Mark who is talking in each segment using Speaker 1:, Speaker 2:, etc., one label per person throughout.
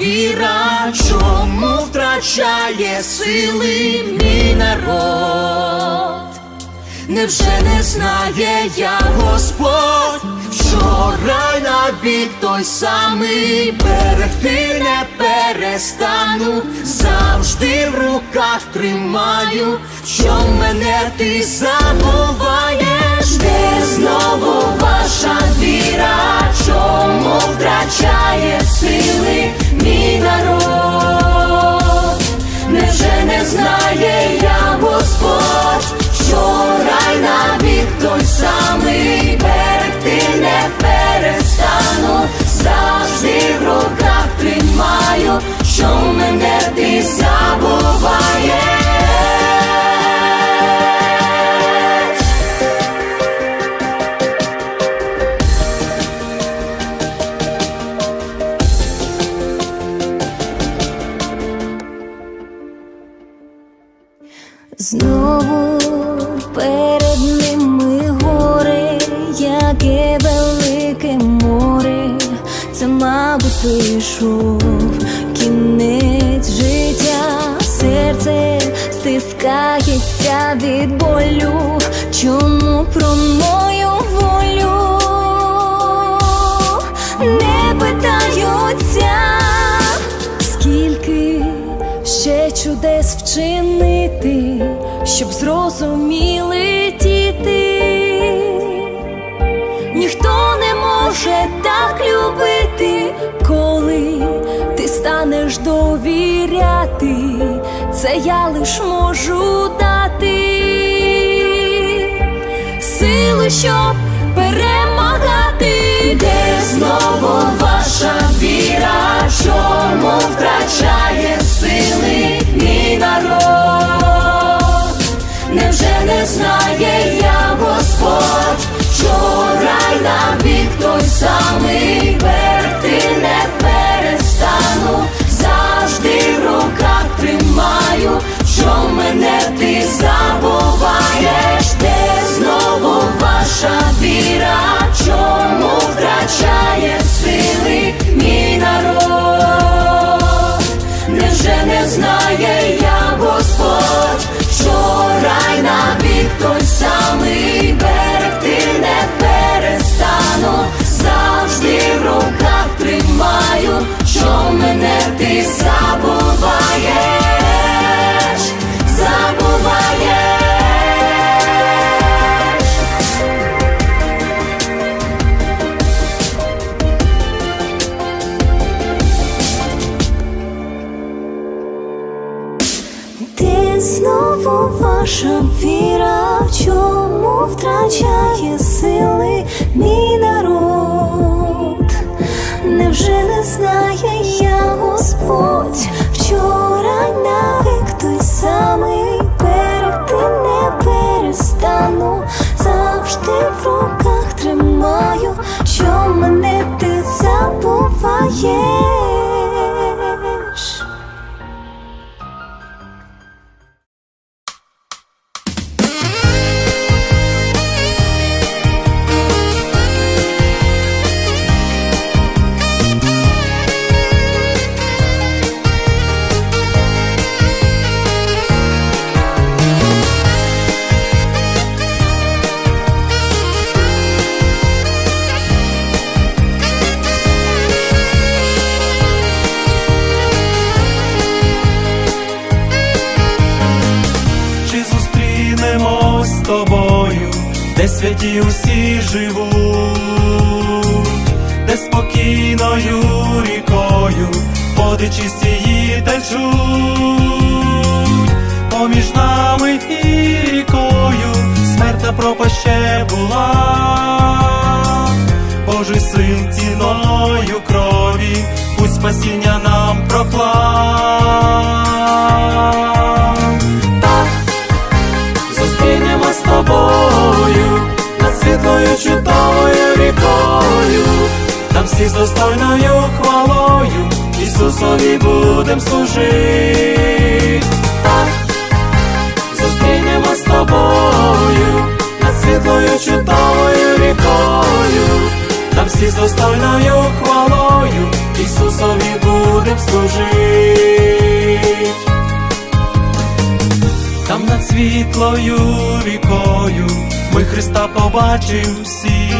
Speaker 1: віра, чому втрачає сили мій народ? Невже не знає я Господь, вчора й навік той самий берегти не перестану, завжди в руках тримаю, що мене ти забуваєш, де знову ваша віра, чому втрачає сили мій народ? Невже не знає я Господь, що рай навік той самий берегти не перестану, завжди в руках тримаю, що мене ти забуваєш.
Speaker 2: Чудес вчинити, щоб зрозуміли діти. Ніхто не може так любити, коли ти станеш довіряти, це я лиш можу дати. Сили, щоб перемагати,
Speaker 1: Де знову ваша віра, чому втрачає народ? Невже не знає я Господь, вчора й навік той самий берегти не перестану, завжди в руках тримаю, що мене тримаю, що мене ти забуваєш, забуваєш.
Speaker 2: Де знову ваша знає я Господь, вчора навік той самий берегти не перестану, завжди в руках тримаю, що мене ти забуваєш.
Speaker 3: Де святі усі живуть, де спокійною рікою води чистії течуть, поміж нами і рікою смертна пропаще була, Божий син ціною крові, путь спасіння нам проклав. Так, зустрінемо з тобою над світлою чудовою рікою, там всі з достойною хвалою, Ісусові будем служити. Так, зустрінемо з тобою над світлою чудовою рікою, там всі з достойною хвалою, Ісусові будем служити. Там над світлою рікою ми Христа побачим всі,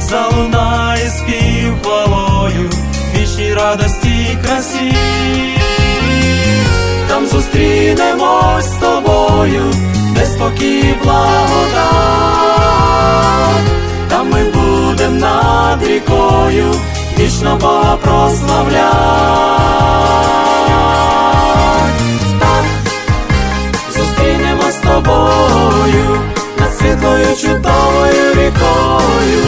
Speaker 3: залунає спів хвалою, вічній радості й красі. Там зустрінемось з тобою, де спокій і благодать, там ми будем над рікою, вічно Бога прославлять. Тобою над світлою чудовою рікою,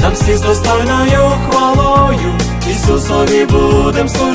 Speaker 3: там всі з достойною хвалою, Ісусові будем служити.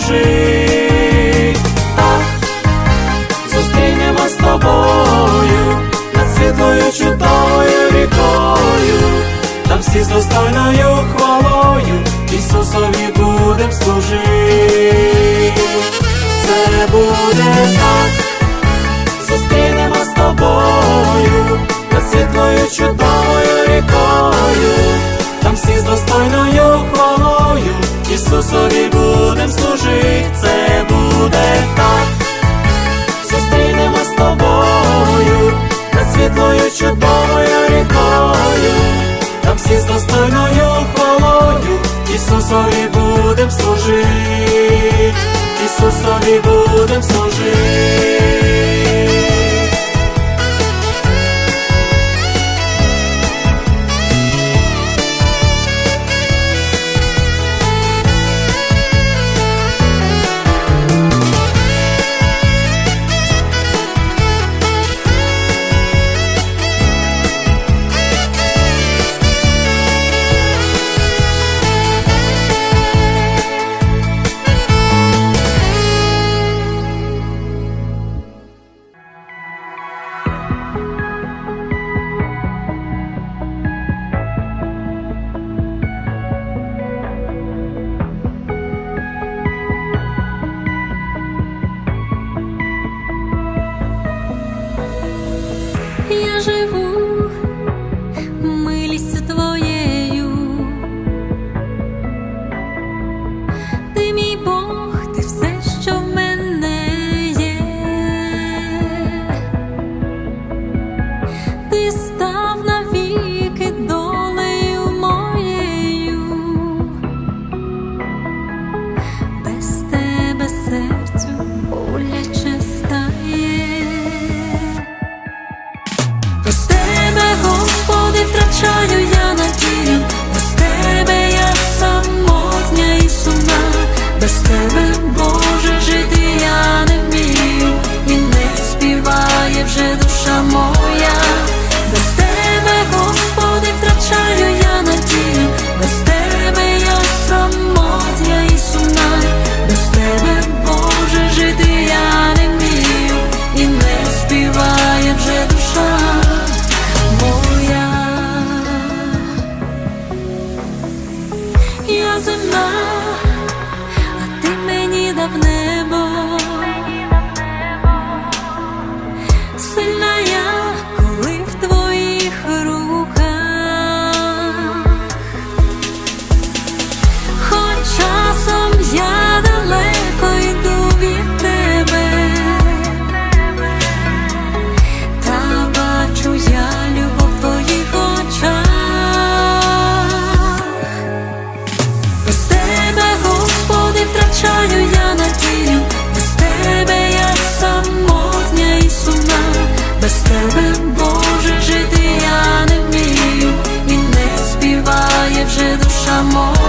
Speaker 2: наша мова.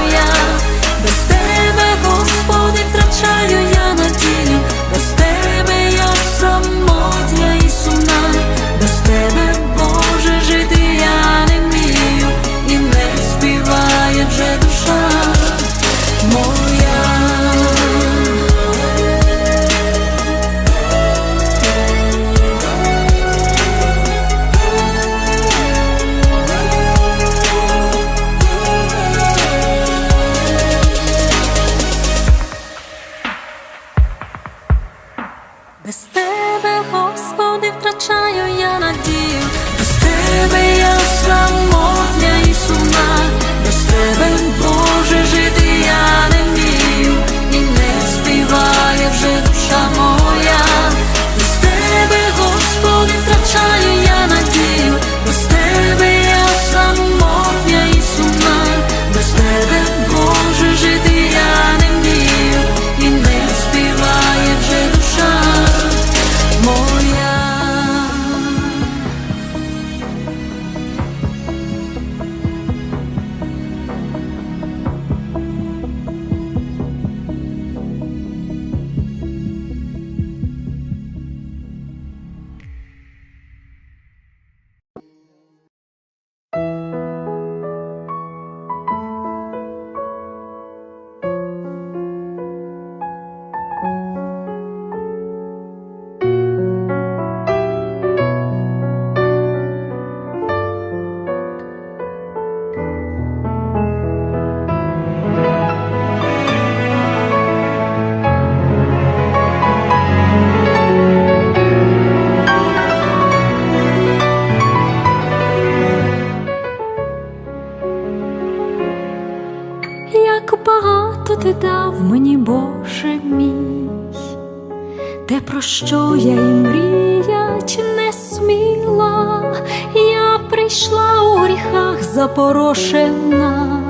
Speaker 2: Запорошена,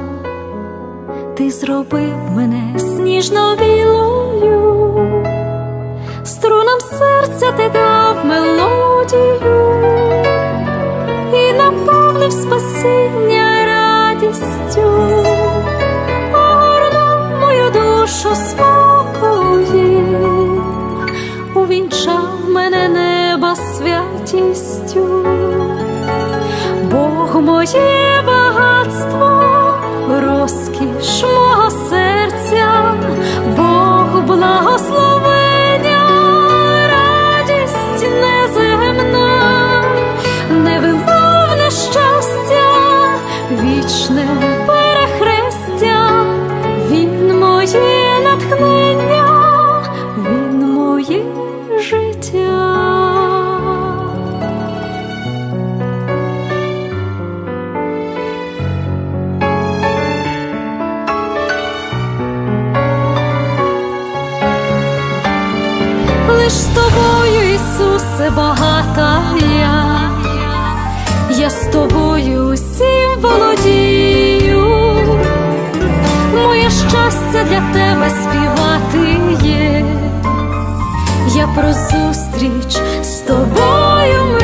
Speaker 2: ти зробив мене сніжно білою, струнам серця ти дав мелодію. І наповнив спасіння радістю, огорнув мою душу спокоєм, увінчав мене неба святістю, Бог моє багатство, я з тобою усім володію, моє щастя для тебе співати є, я про зустріч з тобою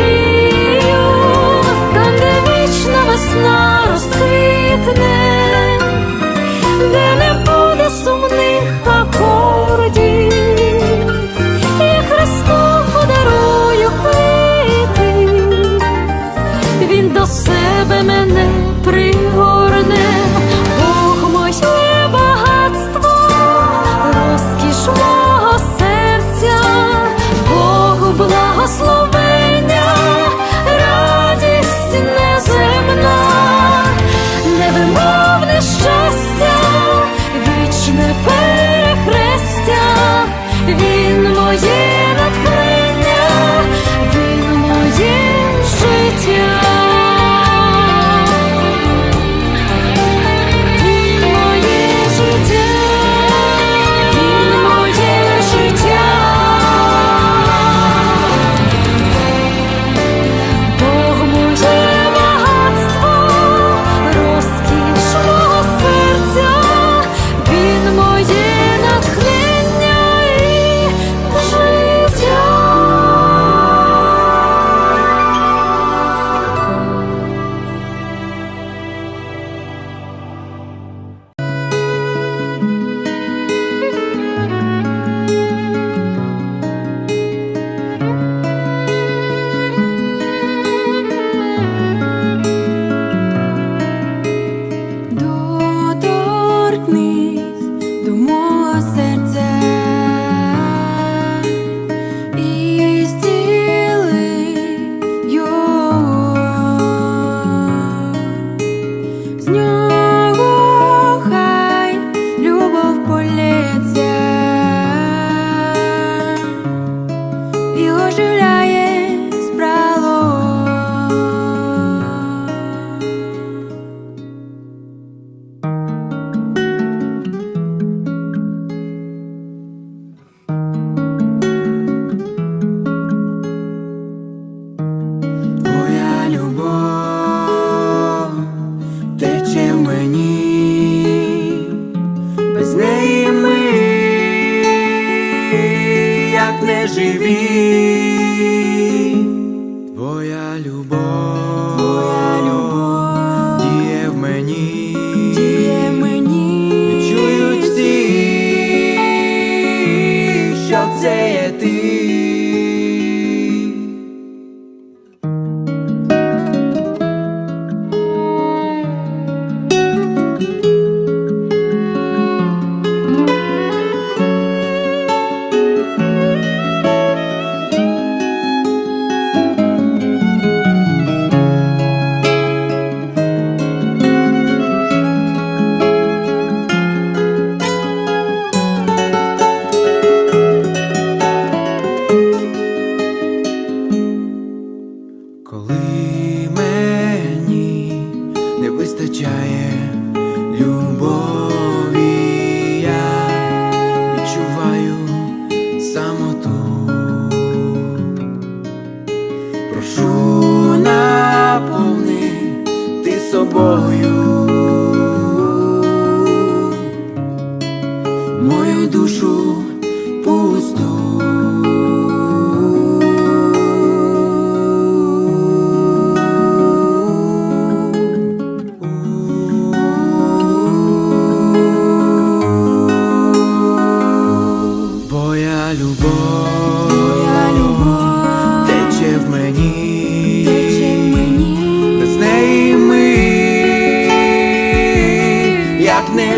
Speaker 2: sobrevivi.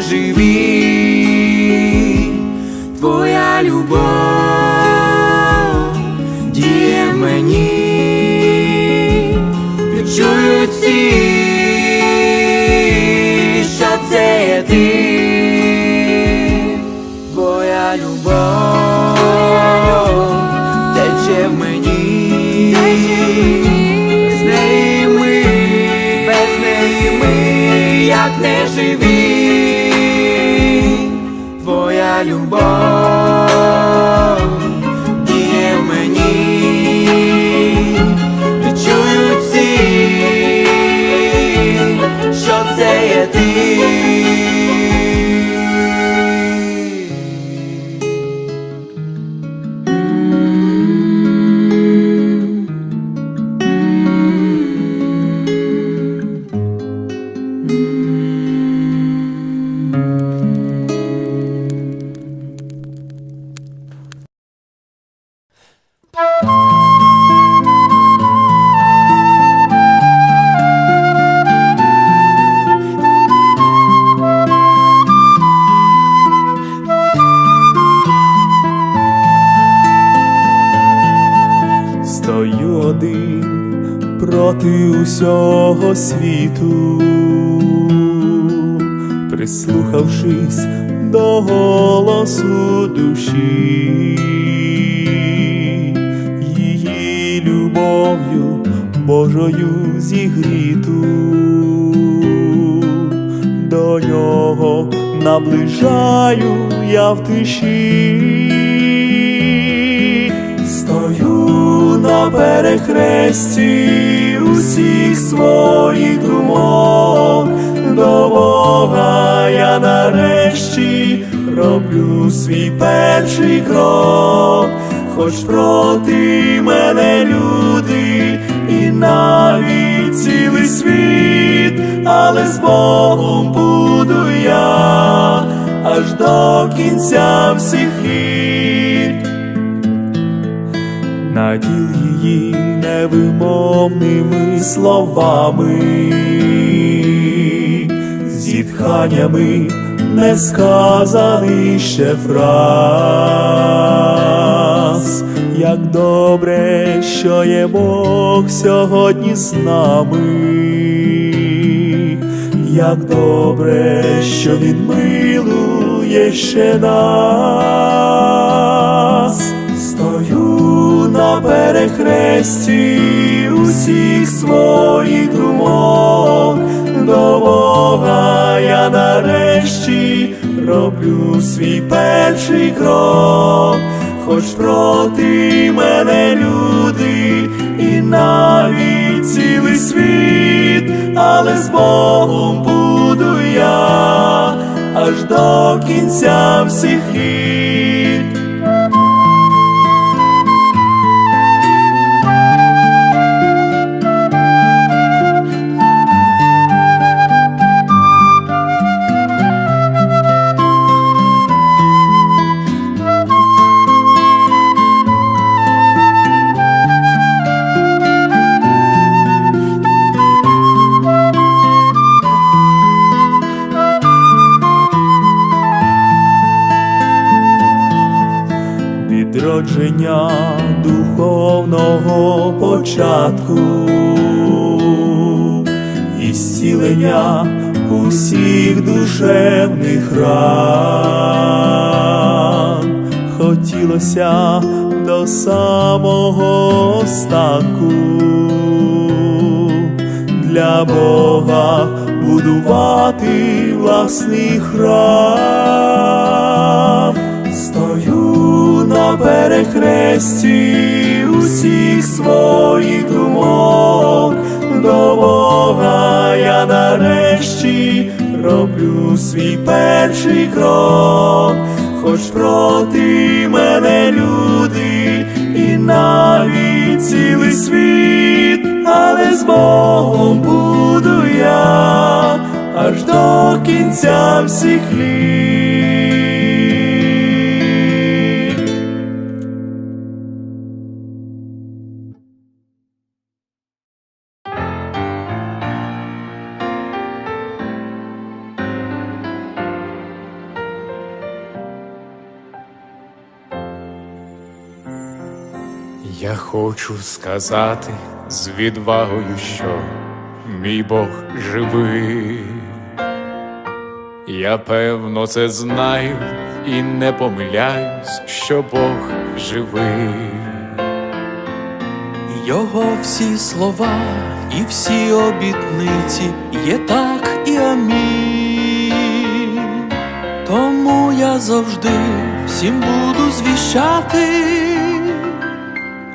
Speaker 4: Живі, твоя любов діє в мені, відчують всі, що це є ти, твоя любов тече в мені, без неї ми, без неї ми, як не живі, твоя любов наближаю я в тиші. Стою на перехресті усіх своїх думок, до Бога я нарешті роблю свій перший крок, хоч проти мене люди і навіть цілий світ, але з Богом буду я аж до кінця всіх літ наділ її невимовними словами, зітханнями несказаний ще фраз. Як добре, що є Бог сьогодні з нами, як добре, що Він милує ще нас. Стою на перехресті усіх своїх думок, до Бога я нарешті роблю свій перший крок, хоч проти мене люди і навіть цілий світ, але з Богом буду я аж до кінця всіх літ. Ран. Хотілося до самого останку для Бога будувати власний храм. Стою на перехресті усіх своїх думок, до Бога я нарешті роблю свій перший крок, хоч проти мене люди і навіть цілий світ, але з Богом буду я аж до кінця всіх літ.
Speaker 5: Хочу сказати з відвагою, що мій Бог живий. Я певно це знаю і не помиляюсь, що Бог живий.
Speaker 3: Його всі слова і всі обітниці є так і амінь. Тому я завжди всім буду звіщати,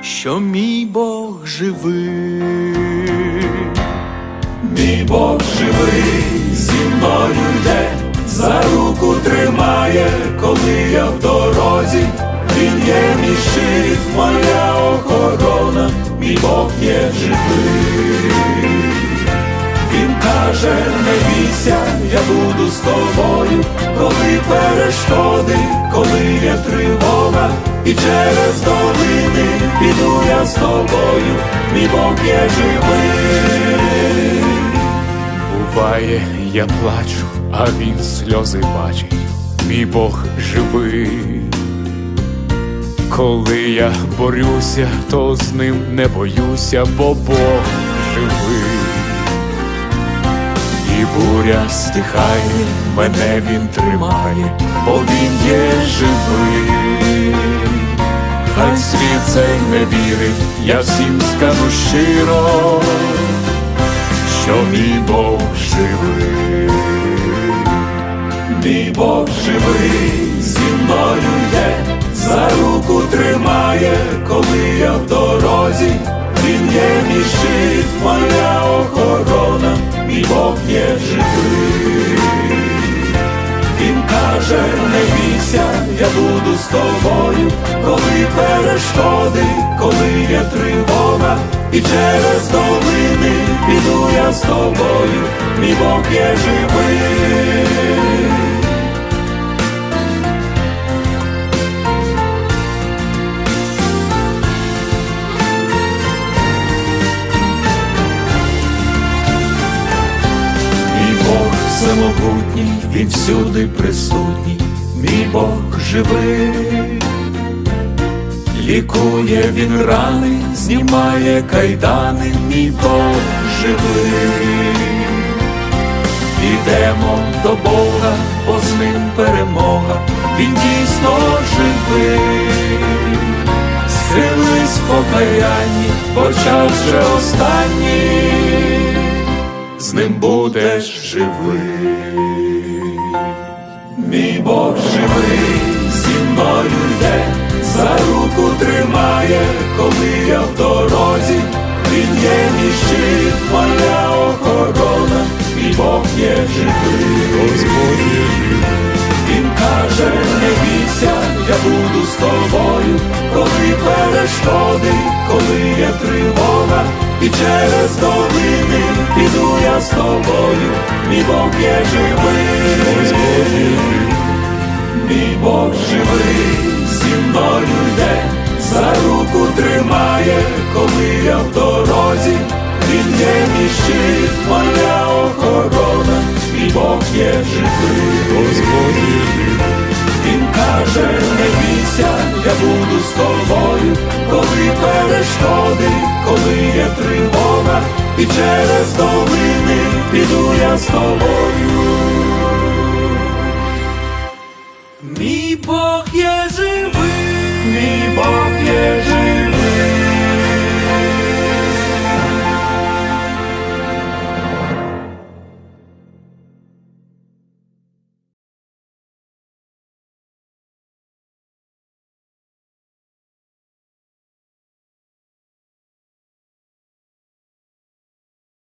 Speaker 3: що мій Бог живий. Мій Бог живий, зі мною йде, за руку тримає, коли я в дорозі. Він є мій щит, моя охорона, мій Бог є живий. Він каже, не бійся, я буду з тобою, коли перешкоди, коли є тривога, і через долини піду я з тобою, мій Бог є живий.
Speaker 5: Буває, я плачу, а він сльози бачить. Мій Бог живий. Коли я борюся, то з ним не боюся, бо Бог живий. І буря стихає, мене він тримає, бо він є живий. Хай світ цей не вірить, я всім скажу щиро, що мій Бог живий.
Speaker 3: Мій Бог живий, зі мною йде, за руку тримає, з тобою, коли перешкоди, коли є тривога, і через долини піду я з тобою, мій Бог є живий. Мій Бог всемогутній, він всюди присутній, мій Бог живий, лікує він рани, знімає кайдани, мій Бог живий. Ідемо до Бога, бо з ним перемога, він дійсно живий. Сились в покаянні, бо час вже останній з ним будеш живий. Мій Бог живий, зі мною йде, за руку тримає, коли я в дорозі, він є мій щит, моя охорона, мій Бог є живий. Господь є живий. Він каже, не бійся, я буду з тобою, коли перешкоди, коли є тривога, і через долини піду я з тобою, мій Бог є живий, мій Бог живий, зі мною йде, за руку тримає, коли я в дорозі, він є мій щит, моя охорона, мій Бог є живий. Він каже, не бійся, я буду з тобою, коли перешкоди, коли є тривога, і через долини піду я з тобою,